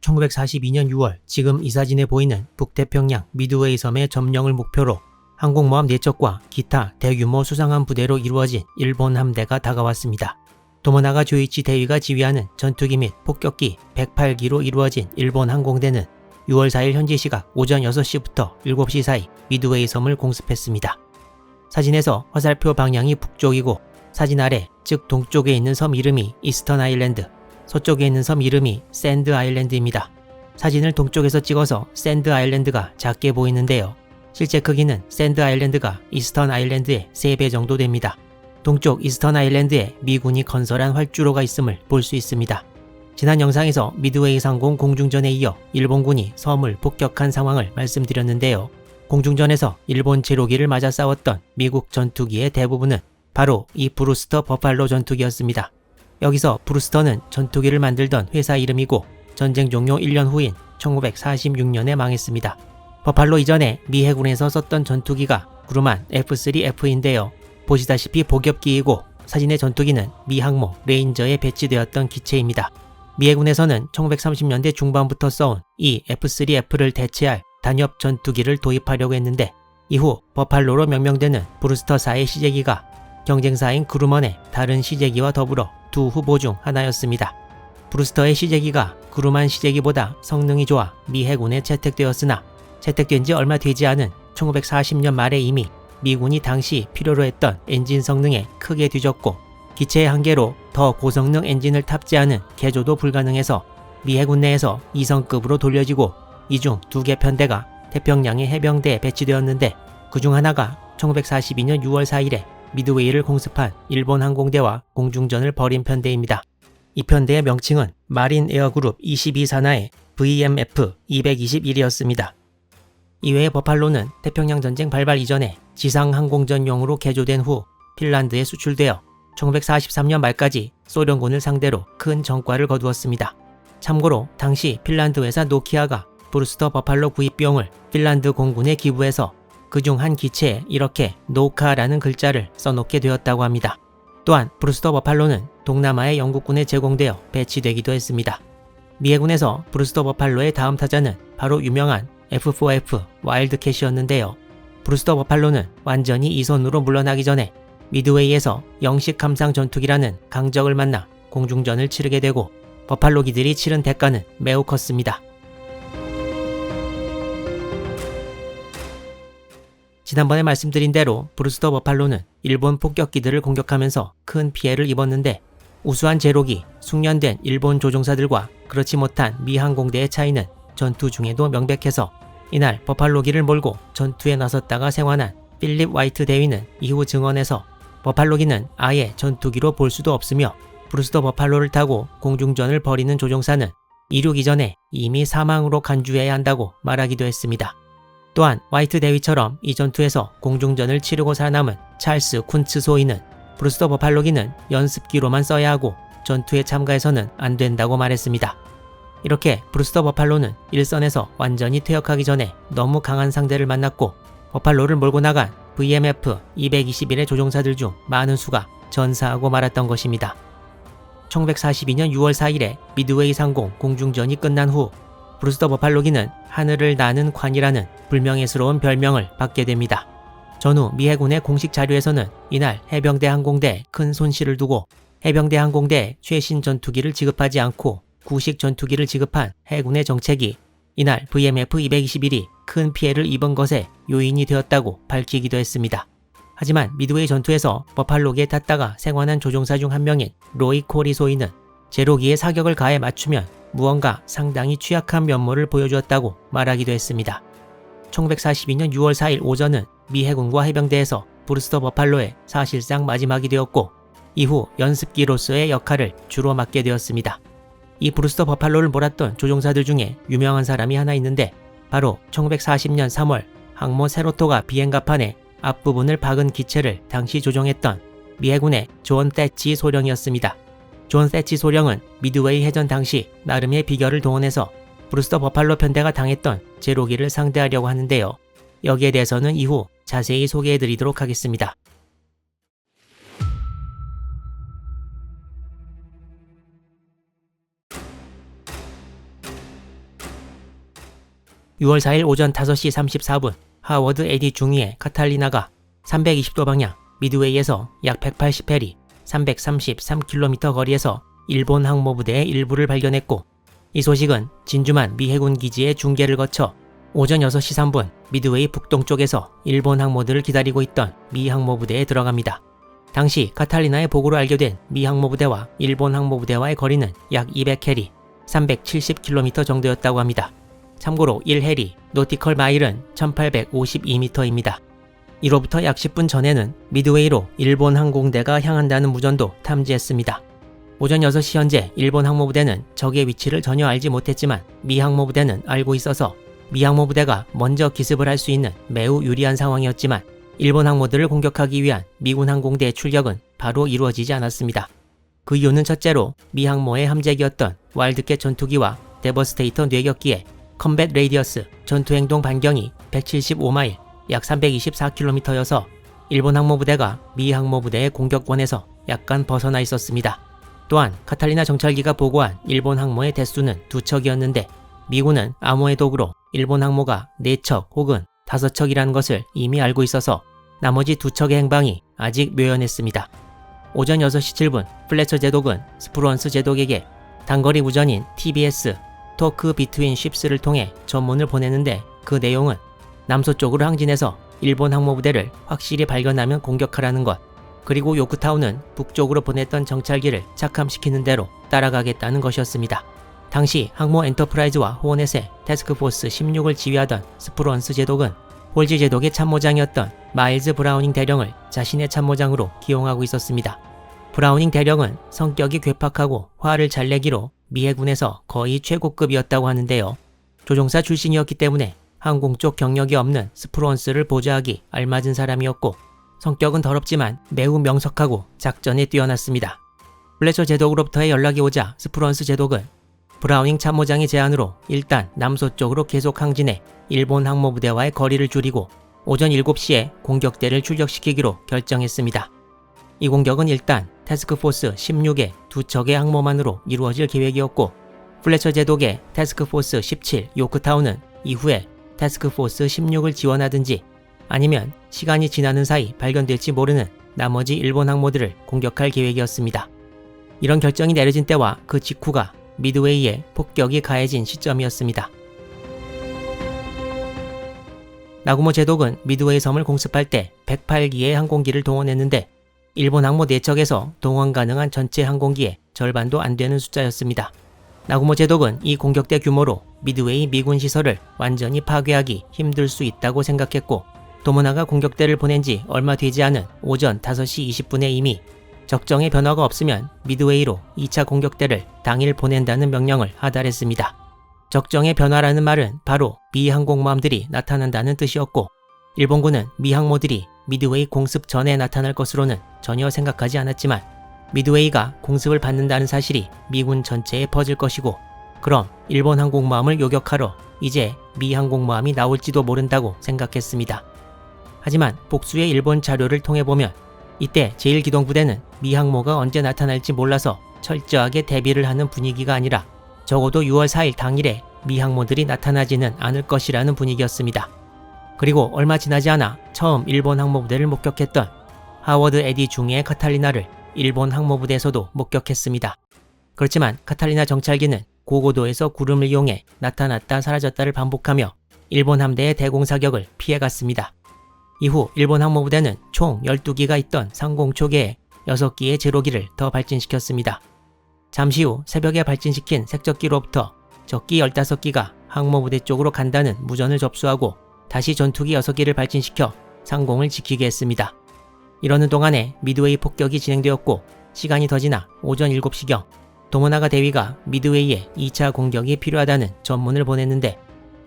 1942년 6월 지금 이 사진에 보이는 북태평양 미드웨이 섬의 점령을 목표로 항공모함 4척과 기타 대규모 수상한 부대로 이루어진 일본 함대가 다가왔습니다. 도모나가 조이치 대위가 지휘하는 전투기 및 폭격기 108기로 이루어진 일본 항공대는 6월 4일 현지 시각 오전 6시부터 7시 사이 미드웨이 섬을 공습했습니다. 사진에서 화살표 방향이 북쪽이고 사진 아래 즉 동쪽에 있는 섬 이름이 이스턴 아일랜드, 서쪽에 있는 섬 이름이 샌드 아일랜드입니다. 사진을 동쪽에서 찍어서 샌드 아일랜드가 작게 보이는데요. 실제 크기는 샌드 아일랜드가 이스턴 아일랜드의 3배 정도 됩니다. 동쪽 이스턴 아일랜드에 미군이 건설한 활주로가 있음을 볼 수 있습니다. 지난 영상에서 미드웨이 상공 공중전에 이어 일본군이 섬을 폭격한 상황을 말씀드렸는데요. 공중전에서 일본 제로기를 맞아 싸웠던 미국 전투기의 대부분은 바로 이 브루스터 버팔로 전투기였습니다. 여기서 브루스터는 전투기를 만들던 회사 이름이고 전쟁 종료 1년 후인 1946년에 망했습니다. 버팔로 이전에 미 해군에서 썼던 전투기가 구르만 F3F인데요. 보시다시피 복엽기이고 사진의 전투기는 미 항모 레인저에 배치되었던 기체입니다. 미 해군에서는 1930년대 중반부터 써온 이 F3F를 대체할 단엽 전투기를 도입하려고 했는데 이후 버팔로로 명명되는 브루스터사의 시제기가 경쟁사인 그루먼의 다른 시제기와 더불어 두 후보 중 하나였습니다. 브루스터의 시제기가 그루만 시제기보다 성능이 좋아 미 해군에 채택되었으나 채택된 지 얼마 되지 않은 1940년 말에 이미 미군이 당시 필요로 했던 엔진 성능에 크게 뒤졌고 기체의 한계로 더 고성능 엔진을 탑재하는 개조도 불가능해서 미 해군 내에서 2성급으로 돌려지고 이 중 두 개 편대가 태평양의 해병대에 배치되었는데 그 중 하나가 1942년 6월 4일에 미드웨이를 공습한 일본 항공대와 공중전을 벌인 편대입니다. 이 편대의 명칭은 마린 에어그룹 22 산하의 VMF 221이었습니다. 이외에 버팔로는 태평양 전쟁 발발 이전에 지상 항공전용으로 개조된 후 핀란드에 수출되어 1943년 말까지 소련군을 상대로 큰 전과를 거두었습니다. 참고로 당시 핀란드 회사 노키아가 브루스터 버팔로 구입 비용을 핀란드 공군에 기부해서 그중 한 기체에 이렇게 노카라는 글자를 써놓게 되었다고 합니다. 또한 브루스터 버팔로는 동남아의 영국군에 제공되어 배치되기도 했습니다. 미 해군에서 브루스터 버팔로의 다음 타자는 바로 유명한 F4F 와일드캣이었는데요. 브루스터 버팔로는 완전히 이 손으로 물러나기 전에 미드웨이에서 영식 감상 전투기라는 강적을 만나 공중전을 치르게 되고 버팔로기들이 치른 대가는 매우 컸습니다. 지난번에 말씀드린 대로 브루스터 버팔로는 일본 폭격기들을 공격하면서 큰 피해를 입었는데 우수한 제록이 숙련된 일본 조종사들과 그렇지 못한 미 항공대의 차이는 전투 중에도 명백해서 이날 버팔로기를 몰고 전투에 나섰다가 생환한 필립 화이트 대위는 이후 증언에서 버팔로기는 아예 전투기로 볼 수도 없으며 브루스터 버팔로를 타고 공중전을 벌이는 조종사는 이륙 이전에 이미 사망으로 간주해야 한다고 말하기도 했습니다. 또한 화이트 대위처럼 이 전투에서 공중전을 치르고 살아남은 찰스 쿤츠 소이는 브루스터 버팔로기는 연습기로만 써야 하고 전투에 참가해서는 안 된다고 말했습니다. 이렇게 브루스터 버팔로는 일선에서 완전히 퇴역하기 전에 너무 강한 상대를 만났고 버팔로를 몰고 나간 VMF 221의 조종사들 중 많은 수가 전사하고 말았던 것입니다. 1942년 6월 4일에 미드웨이 상공 공중전이 끝난 후 브루스터 버팔로기는 하늘을 나는 관이라는 불명예스러운 별명을 받게 됩니다. 전후 미 해군의 공식 자료에서는 이날 해병대 항공대에 큰 손실을 두고 해병대 항공대에 최신 전투기를 지급하지 않고 구식 전투기를 지급한 해군의 정책이 이날 VMF-221이 큰 피해를 입은 것에 요인이 되었다고 밝히기도 했습니다. 하지만 미드웨이 전투에서 버팔로기에 탔다가 생환한 조종사 중 한 명인 로이 코리 소이는 제로기에 사격을 가해 맞추면 무언가 상당히 취약한 면모를 보여주었다고 말하기도 했습니다. 1942년 6월 4일 오전은 미 해군과 해병대에서 브루스터 버팔로의 사실상 마지막이 되었고 이후 연습기로서의 역할을 주로 맡게 되었습니다. 이 브루스터 버팔로를 몰았던 조종사들 중에 유명한 사람이 하나 있는데 바로 1940년 3월 항모 세로토가 비행갑판에 앞부분을 박은 기체를 당시 조종했던 미 해군의 존 떼치 소령이었습니다. 존 세치 소령은 미드웨이 해전 당시 나름의 비결을 동원해서 브루스터 버팔로 편대가 당했던 제로기를 상대하려고 하는데요. 여기에 대해서는 이후 자세히 소개해드리도록 하겠습니다. 6월 4일 오전 5시 34분 하워드 에디 중위의 카탈리나가 320도 방향 미드웨이에서 약 180해리 333km 거리에서 일본 항모부대의 일부를 발견했고 이 소식은 진주만 미 해군 기지의 중계를 거쳐 오전 6시 3분 미드웨이 북동쪽에서 일본 항모들을 기다리고 있던 미 항모부대에 들어갑니다. 당시 카탈리나의 보고로 알게 된 미 항모부대와 일본 항모부대와의 거리는 약 200해리 370km 정도였다고 합니다. 참고로 1해리 노티컬 마일은 1852m입니다. 이로부터 약 10분 전에는 미드웨이로 일본 항공대가 향한다는 무전도 탐지했습니다. 오전 6시 현재 일본 항모부대는 적의 위치를 전혀 알지 못했지만 미 항모부대는 알고 있어서 미 항모부대가 먼저 기습을 할 수 있는 매우 유리한 상황이었지만 일본 항모들을 공격하기 위한 미군 항공대의 출격은 바로 이루어지지 않았습니다. 그 이유는 첫째로 미 항모의 함재기였던 와일드캣 전투기와 데버스테이터 뇌격기의 컴뱃 레이디어스 전투행동 반경이 175마일 약 324km여서 일본 항모부대가 미 항모부대의 공격권에서 약간 벗어나 있었습니다. 또한 카탈리나 정찰기가 보고한 일본 항모의 대수는 두 척이었는데 미군은 암호의 도구로 일본 항모가 4척 혹은 5척이라는 것을 이미 알고 있어서 나머지 두 척의 행방이 아직 묘연했습니다. 오전 6시 7분 플래처 제독은 스프론스 제독에게 단거리 무전인 TBS 토크 비트윈 쉽스를 통해 전문을 보내는데 그 내용은 남서쪽으로 항진해서 일본 항모부대를 확실히 발견하면 공격하라는 것 그리고 요크타운은 북쪽으로 보냈던 정찰기를 착함시키는 대로 따라가겠다는 것이었습니다. 당시 항모 엔터프라이즈와 호넷의 태스크포스 16을 지휘하던 스프론스 제독은 홀지 제독의 참모장이었던 마일즈 브라우닝 대령을 자신의 참모장으로 기용하고 있었습니다. 브라우닝 대령은 성격이 괴팍하고 화를 잘 내기로 미 해군에서 거의 최고급이었다고 하는데요. 조종사 출신이었기 때문에 항공 쪽 경력이 없는 스프론스를 보좌하기 알맞은 사람이었고 성격은 더럽지만 매우 명석하고 작전에 뛰어났습니다. 플래처 제독으로부터의 연락이 오자 스프론스 제독은 브라우닝 참모장의 제안으로 일단 남서쪽으로 계속 항진해 일본 항모부대와의 거리를 줄이고 오전 7시에 공격대를 출격시키기로 결정했습니다. 이 공격은 일단 태스크포스 16의 두 척의 항모만으로 이루어질 계획이었고 플래처 제독의 태스크포스 17 요크타운은 이후에 태스크포스 16을 지원하든지 아니면 시간이 지나는 사이 발견될지 모르는 나머지 일본 항모들을 공격할 계획이었습니다. 이런 결정이 내려진 때와 그 직후가 미드웨이에 폭격이 가해진 시점이었습니다. 나구모 제독은 미드웨이 섬을 공습할 때 108기의 항공기를 동원했는데 일본 항모 4척에서 동원 가능한 전체 항공기의 절반도 안 되는 숫자였습니다. 나구모 제독은 이 공격대 규모로 미드웨이 미군 시설을 완전히 파괴하기 힘들 수 있다고 생각했고 도모나가 공격대를 보낸 지 얼마 되지 않은 오전 5시 20분에 이미 적정의 변화가 없으면 미드웨이로 2차 공격대를 당일 보낸다는 명령을 하달했습니다. 적정의 변화라는 말은 바로 미 항공모함들이 나타난다는 뜻이었고 일본군은 미 항모들이 미드웨이 공습 전에 나타날 것으로는 전혀 생각하지 않았지만 미드웨이가 공습을 받는다는 사실이 미군 전체에 퍼질 것이고 그럼 일본 항공모함을 요격하러 이제 미 항공모함이 나올지도 모른다고 생각했습니다. 하지만 복수의 일본 자료를 통해 보면 이때 제1기동부대는 미 항모가 언제 나타날지 몰라서 철저하게 대비를 하는 분위기가 아니라 적어도 6월 4일 당일에 미 항모들이 나타나지는 않을 것이라는 분위기였습니다. 그리고 얼마 지나지 않아 처음 일본 항모부대를 목격했던 하워드 에디 중위의 카탈리나를 일본 항모부대에서도 목격했습니다. 그렇지만 카탈리나 정찰기는 고고도에서 구름을 이용해 나타났다 사라졌다를 반복하며 일본 함대의 대공사격을 피해갔습니다. 이후 일본 항모부대는 총 12기가 있던 상공 초계에 6기의 제로기를 더 발진시켰습니다. 잠시 후 새벽에 발진시킨 색적기로부터 적기 15기가 항모부대 쪽으로 간다는 무전을 접수하고 다시 전투기 6기를 발진시켜 상공을 지키게 했습니다. 이러는 동안에 미드웨이 폭격이 진행되었고 시간이 더 지나 오전 7시경 도모나가 대위가 미드웨이에 2차 공격이 필요하다는 전문을 보냈는데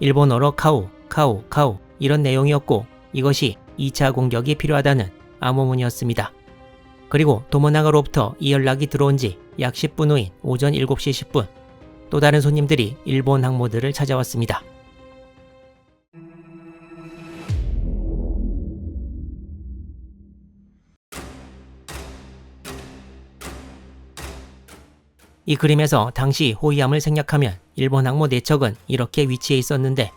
일본어로 카우, 카우, 카우 이런 내용이었고 이것이 2차 공격이 필요하다는 암호문이었습니다. 그리고 도모나가로부터 이 연락이 들어온 지 약 10분 후인 오전 7시 10분 또 다른 손님들이 일본 항모들을 찾아왔습니다. 이 그림에서 당시 호위함을 생략하면 일본 항모 4척은 이렇게 위치해 있었는데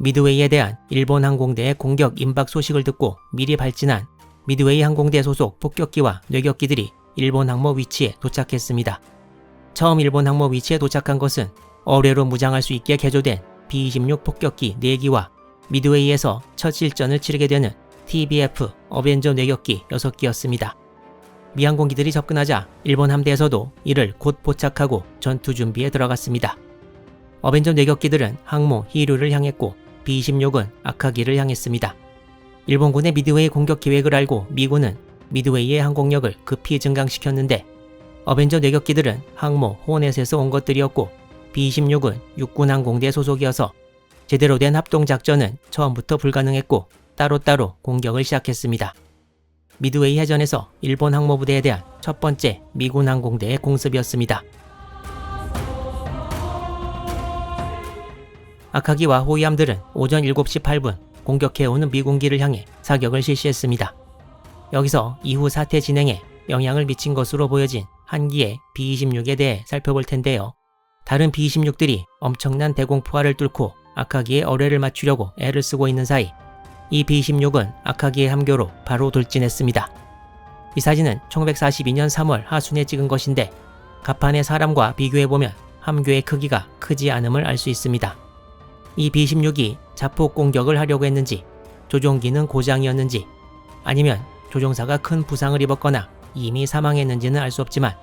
미드웨이에 대한 일본 항공대의 공격 임박 소식을 듣고 미리 발진한 미드웨이 항공대 소속 폭격기와 뇌격기들이 일본 항모 위치에 도착했습니다. 처음 일본 항모 위치에 도착한 것은 어뢰로 무장할 수 있게 개조된 B-26 폭격기 4기와 미드웨이에서 첫 실전을 치르게 되는 TBF 어벤져 뇌격기 6기였습니다. 미 항공기들이 접근하자 일본 함대에서도 이를 곧 포착하고 전투 준비에 들어갔습니다. 어벤져 뇌격기들은 항모 히류를 향했고 B-26은 아카기를 향했습니다. 일본군의 미드웨이 공격 계획을 알고 미군은 미드웨이의 항공력을 급히 증강시켰는데 어벤져 뇌격기들은 항모 호넷에서 온 것들이었고 B-26은 육군 항공대 소속이어서 제대로 된 합동작전은 처음부터 불가능했고 따로따로 공격을 시작했습니다. 미드웨이 해전에서 일본 항모부대에 대한 첫 번째 미군 항공대의 공습이었습니다. 아카기와 호위함들은 오전 7시 8분 공격해오는 미군기를 향해 사격을 실시했습니다. 여기서 이후 사태 진행에 영향을 미친 것으로 보여진 한기의 B-26에 대해 살펴볼 텐데요. 다른 B-26들이 엄청난 대공포화를 뚫고 아카기의 어뢰를 맞추려고 애를 쓰고 있는 사이 이 B-26은 아카기의 함교로 바로 돌진했습니다. 이 사진은 1942년 3월 하순에 찍은 것인데 갑판의 사람과 비교해보면 함교의 크기가 크지 않음을 알 수 있습니다. 이 B-26이 자폭 공격을 하려고 했는지 조종기는 고장이었는지 아니면 조종사가 큰 부상을 입었거나 이미 사망했는지는 알 수 없지만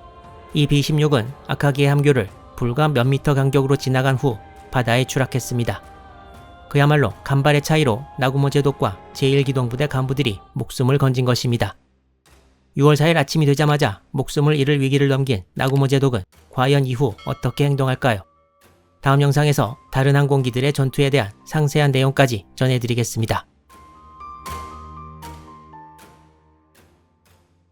이 B-26은 아카기의 함교를 불과 몇 미터 간격으로 지나간 후 바다에 추락했습니다. 그야말로 간발의 차이로 나구모 제독과 제1기동부대 간부들이 목숨을 건진 것입니다. 6월 4일 아침이 되자마자 목숨을 잃을 위기를 넘긴 나구모 제독은 과연 이후 어떻게 행동할까요? 다음 영상에서 다른 항공기들의 전투에 대한 상세한 내용까지 전해드리겠습니다.